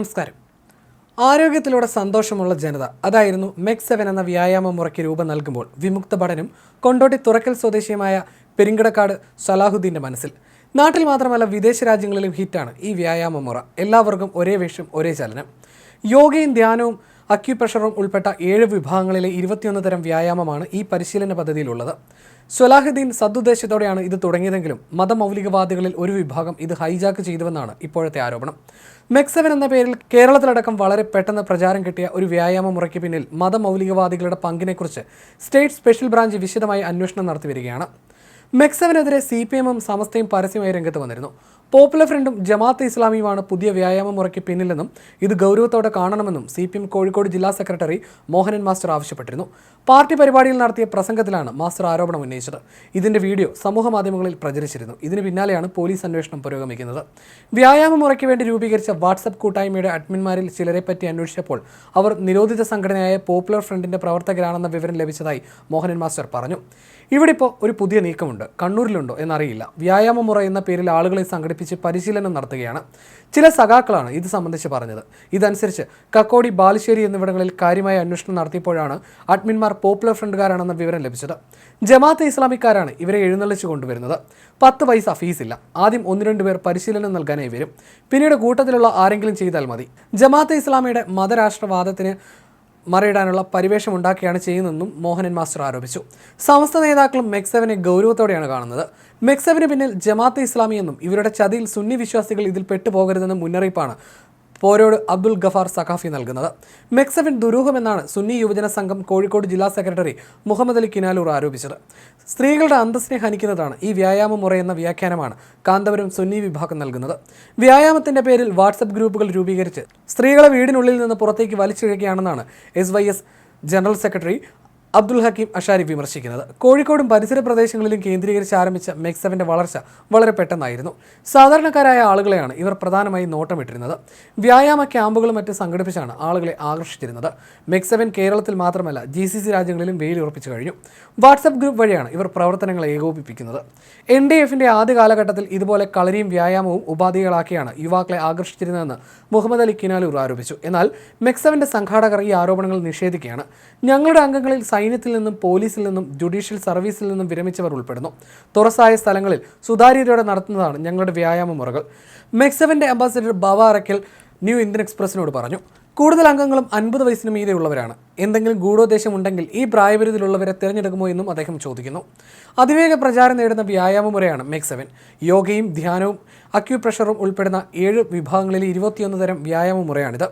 നമസ്കാരം. ആരോഗ്യത്തിലൂടെ സന്തോഷമുള്ള ജനത അതായിരുന്നു മെക് സെവൻ എന്ന വ്യായാമ മുറയ്ക്ക് രൂപം നൽകുമ്പോൾ വിമുക്ത ഭടനും കൊണ്ടോട്ടി തുറക്കൽ സ്വദേശിയുമായ പെരിങ്കടക്കാട് സലാഹുദ്ദീന്റെ മനസ്സിൽ. നാട്ടിൽ മാത്രമല്ല വിദേശ രാജ്യങ്ങളിലും ഹിറ്റാണ് ഈ വ്യായാമ മുറ. എല്ലാവർക്കും ഒരേ വേഷം ഒരേ ചലനം. യോഗയും ധ്യാനവും അക്യുപ്രഷറും ഉൾപ്പെട്ട ഏഴ് വിഭാഗങ്ങളിലെ ഇരുപത്തിയൊന്ന് തരം വ്യായാമമാണ് ഈ പരിശീലന പദ്ധതിയിലുള്ളത്. സ്വലാഹുദ്ദീൻ സദുദ്ദേശത്തോടെയാണ് ഇത് തുടങ്ങിയതെങ്കിലും മതമൗലികവാദികളിൽ ഒരു വിഭാഗം ഇത് ഹൈജാക്ക് ചെയ്തുവെന്നാണ് ഇപ്പോഴത്തെ ആരോപണം. മെക്സവൻ എന്ന പേരിൽ കേരളത്തിലടക്കം വളരെ പെട്ടെന്ന് പ്രചാരം കിട്ടിയ ഒരു വ്യായാമ മുറയ്ക്ക് പിന്നിൽ മതമൗലികവാദികളുടെ പങ്കിനെക്കുറിച്ച് സ്റ്റേറ്റ് സ്പെഷ്യൽ ബ്രാഞ്ച് വിശദമായി അന്വേഷണം നടത്തി വരികയാണ്. മെക്സവനെതിരെ സി പി എമ്മും സമസ്തയും പരസ്യമായി രംഗത്ത് വന്നിരുന്നു. പോപ്പുലർ ഫ്രണ്ടും ജമാഅത്ത് ഇസ്ലാമിയുമാണ് പുതിയ വ്യായാമ മുറയ്ക്ക് പിന്നിലെന്നും ഇത് ഗൗരവത്തോടെ കാണണമെന്നും സി പി എം കോഴിക്കോട് ജില്ലാ സെക്രട്ടറി മോഹനൻ മാസ്റ്റർ ആവശ്യപ്പെട്ടിരുന്നു. പാർട്ടി പരിപാടിയിൽ നടത്തിയ പ്രസംഗത്തിലാണ് മാസ്റ്റർ ആരോപണം ഉന്നയിച്ചത്. ഇതിന്റെ വീഡിയോ സമൂഹ മാധ്യമങ്ങളിൽ പ്രചരിച്ചിരുന്നു. ഇതിന് പിന്നാലെയാണ് പോലീസ് അന്വേഷണം പുരോഗമിക്കുന്നത്. വ്യായാമ മുറയ്ക്ക് വേണ്ടി രൂപീകരിച്ച വാട്സപ്പ് കൂട്ടായ്മയുടെ അഡ്മിന്മാരിൽ ചിലരെ പറ്റി അന്വേഷിച്ചപ്പോൾ അവർ നിരോധിത സംഘടനയായ പോപ്പുലർ ഫ്രണ്ടിന്റെ പ്രവർത്തകരാണെന്ന വിവരം ലഭിച്ചതായി മോഹനൻ മാസ്റ്റർ പറഞ്ഞു. ഇവിടെ ഇപ്പോൾ ഒരു പുതിയ നീക്കമുണ്ട്. കണ്ണൂരിലുണ്ടോ എന്നറിയില്ല. വ്യായാമ മുറ എന്ന പേരിൽ ആളുകളെ സംഘടിപ്പിച്ച് പരിശീലനം നടത്തുകയാണ്. ചില സഖാക്കളാണ് ഇത് സംബന്ധിച്ച് പറഞ്ഞത്. ഇതനുസരിച്ച് കക്കോടി ബാലുശ്ശേരി എന്നിവിടങ്ങളിൽ കാര്യമായ അന്വേഷണം നടത്തിയപ്പോഴാണ് അഡ്മിൻമാർ പോപ്പുലർ ഫ്രണ്ടുകാരാണെന്ന വിവരം ലഭിച്ചത്. ജമാഅത്തെ ഇസ്ലാമിക്കാരാണ് ഇവരെ എഴുന്നള്ളിച്ചു കൊണ്ടുവരുന്നത്. പത്ത് പൈസ ഫീസില്ല. ആദ്യം ഒന്ന് രണ്ട് പേർ പരിശീലനം നൽകാനായി വരും. പിന്നീട് കൂട്ടത്തിലുള്ള ആരെങ്കിലും ചെയ്താൽ മതി. ജമാഅത്തെ ഇസ്ലാമിയുടെ മതരാഷ്ട്രവാദത്തിന് മറിയിടാനുള്ള പരിവേഷം ഉണ്ടാക്കുകയാണ് ചെയ്യുന്നതെന്നും മോഹനൻ മാസ്റ്റർ ആരോപിച്ചു. സമസ്ത നേതാക്കളും മെക്സവനെ ഗൗരവത്തോടെയാണ് കാണുന്നത്. മെക്സവിന് പിന്നിൽ ജമാഅത്തെ ഇസ്ലാമി എന്നും ഇവരുടെ ചതിയിൽ സുന്നി വിശ്വാസികൾ ഇതിൽ പെട്ടുപോകരുതെന്നും മുന്നറിയിപ്പാണ് പോരോട് അബ്ദുൽ ഗഫാർ സഖാഫി നൽകുന്നത്. മെക്സവിൻ ദുരൂഹമെന്നാണ് സുന്നി യുവജന സംഘം കോഴിക്കോട് ജില്ലാ സെക്രട്ടറി മുഹമ്മദ് അലി കിനാലൂർ ആരോപിച്ചത്. സ്ത്രീകളുടെ അന്തസ്സിനെ ഹനിക്കുന്നതാണ് ഈ വ്യായാമ മുറ എന്ന വ്യാഖ്യാനമാണ് കാന്തപുരം സുന്നി വിഭാഗം നൽകുന്നത്. വ്യായാമത്തിന്റെ പേരിൽ വാട്സപ്പ് ഗ്രൂപ്പുകൾ രൂപീകരിച്ച് സ്ത്രീകളെ വീടിനുള്ളിൽ നിന്ന് പുറത്തേക്ക് വലിച്ചിഴക്കുകയാണെന്നാണ് S Y S general secretary Abdul Hakeem Ashari വിമർശിക്കുന്നത്. കോഴിക്കോടും പരിസര പ്രദേശങ്ങളിലും കേന്ദ്രീകരിച്ച് ആരംഭിച്ച മെക്സവിന്റെ വളർച്ച വളരെ പെട്ടെന്നായിരുന്നു. സാധാരണക്കാരായ ആളുകളെയാണ് ഇവർ പ്രധാനമായും നോട്ടമിട്ടിരുന്നത്. വ്യായാമ ക്യാമ്പുകളും മറ്റും സംഘടിപ്പിച്ചാണ് ആളുകളെ ആകർഷിച്ചിരുന്നത്. മെക്സവൻ കേരളത്തിൽ മാത്രമല്ല ജി സി സി രാജ്യങ്ങളിലും കഴിഞ്ഞു. വാട്സപ്പ് ഗ്രൂപ്പ് വഴിയാണ് ഇവർ പ്രവർത്തനങ്ങൾ ഏകോപിപ്പിക്കുന്നത്. എൻ ഡി എഫിന്റെ ആദ്യ കാലഘട്ടത്തിൽ ഇതുപോലെ കളരിയും വ്യായാമവും ഉപാധികളാക്കിയാണ് യുവാക്കളെ ആകർഷിച്ചിരുന്നതെന്ന് മുഹമ്മദ് അലി കിനാലൂർ ആരോപിച്ചു. എന്നാൽ മെക്സവിന്റെ സംഘാടകർ ഈ ആരോപണങ്ങൾ നിഷേധിക്കുകയാണ്. ഞങ്ങളുടെ അംഗങ്ങളിൽ സൈന്യത്തിൽ നിന്നും പോലീസിൽ നിന്നും ജുഡീഷ്യൽ സർവീസിൽ നിന്നും വിരമിച്ചവർ ഉൾപ്പെടുന്നു. തുറസായ സ്ഥലങ്ങളിൽ സുതാര്യതയോടെ നടത്തുന്നതാണ് ഞങ്ങളുടെ വ്യായാമ മുറകൾ മെക്സവന്റെ ambassador Bava Arakkal new Indian എക്സ്പ്രസിനോട് പറഞ്ഞു കൂടുതൽ അംഗങ്ങളും അൻപത് വയസ്സിന് മീതെയുള്ളവരാണ്. എന്തെങ്കിലും ഗൂഢോദ്ദേശം ഉണ്ടെങ്കിൽ ഈ പ്രായപരിധിയിലുള്ളവരെ തിരഞ്ഞെടുക്കുമോ എന്നും അദ്ദേഹം ചോദിക്കുന്നു. അതിവേഗ പ്രചാരം നേടുന്ന വ്യായാമ മുറയാണ് മെക്സെവൻ യോഗയും ധ്യാനവും അക്യുപ്രഷറും ഉൾപ്പെടുന്ന ഏഴ് വിഭാഗങ്ങളിലെ ഇരുപത്തിയൊന്ന് തരം വ്യായാമ മുറയാണിത്.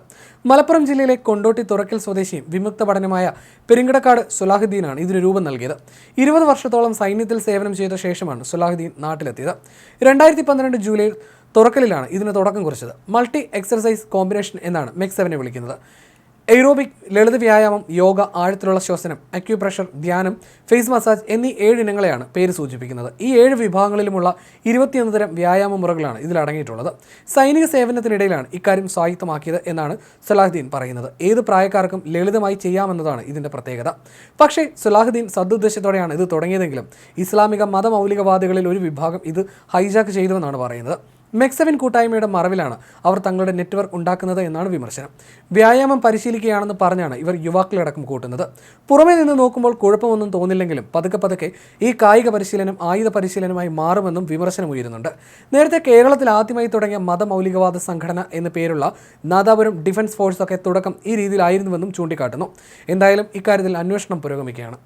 മലപ്പുറം ജില്ലയിലെ കൊണ്ടോട്ടി തുറക്കൽ സ്വദേശിയും വിമുക്ത പഠനമായ പെരിങ്കടക്കാട് സുലാഹുദ്ദീനാണ് ഇതിന് രൂപം നൽകിയത്. ഇരുപത് വർഷത്തോളം സൈന്യത്തിൽ സേവനം ചെയ്ത ശേഷമാണ് സുലാഹുദ്ദീൻ നാട്ടിലെത്തിയത്. രണ്ടായിരത്തി പന്ത്രണ്ട് ജൂലൈയിൽ തുറക്കലിലാണ് ഇതിന് തുടക്കം കുറിച്ചത്. മൾട്ടി എക്സർസൈസ് കോമ്പിനേഷൻ എന്നാണ് മെക് സെവനെ വിളിക്കുന്നത്. എയ്റോബിക് ലളിത വ്യായാമം യോഗ ആഴത്തിലുള്ള ശ്വസനം അക്യുപ്രഷർ ധ്യാനം ഫേസ് മസാജ് എന്നീ ഏഴ് ഇനങ്ങളെയാണ് പേര് സൂചിപ്പിക്കുന്നത്. ഈ ഏഴ് വിഭാഗങ്ങളിലുമുള്ള ഇരുപത്തിയൊന്ന് തരം വ്യായാമ മുറകളാണ് ഇതിൽ അടങ്ങിയിട്ടുള്ളത്. സൈനിക സേവനത്തിനിടയിലാണ് ഇക്കാര്യം സ്വായത്തമാക്കിയത് എന്നാണ് സലാഹുദ്ദീൻ പറയുന്നത്. ഏത് പ്രായക്കാർക്കും ലളിതമായി ചെയ്യാമെന്നതാണ് ഇതിന്റെ പ്രത്യേകത. പക്ഷേ സലാഹുദ്ദീൻ സദുദ്ദേശത്തോടെയാണ് ഇത് തുടങ്ങിയതെങ്കിലും ഇസ്ലാമിക മതമൗലികവാദികളിൽ ഒരു വിഭാഗം ഇത് ഹൈജാക്ക് ചെയ്തുവെന്നാണ് പറയുന്നത്. മെക്സവിൻ കൂട്ടായ്മയുടെ മറവിലാണ് അവർ തങ്ങളുടെ നെറ്റ്വർക്ക് ഉണ്ടാക്കുന്നത് എന്നാണ് വിമർശനം. വ്യായാമം പരിശീലിക്കുകയാണെന്ന് പറഞ്ഞാണ് ഇവർ യുവാക്കളടക്കം കൂട്ടുന്നത്. പുറമേ നിന്ന് നോക്കുമ്പോൾ കുഴപ്പമൊന്നും തോന്നില്ലെങ്കിലും പതുക്കെ പതുക്കെ ഈ കായിക പരിശീലനം ആയുധ പരിശീലനമായി മാറുമെന്നും വിമർശനം ഉയരുന്നുണ്ട്. നേരത്തെ കേരളത്തിൽ ആദ്യമായി തുടങ്ങിയ മതമൗലികവാദ സംഘടന എന്ന പേരുള്ള നാദാപുരം ഡിഫൻസ് ഫോഴ്സൊക്കെ തുടക്കം ഈ രീതിയിലായിരുന്നുവെന്നും ചൂണ്ടിക്കാട്ടുന്നു. എന്തായാലും ഇക്കാര്യത്തിൽ അന്വേഷണം പുരോഗമിക്കുകയാണ്.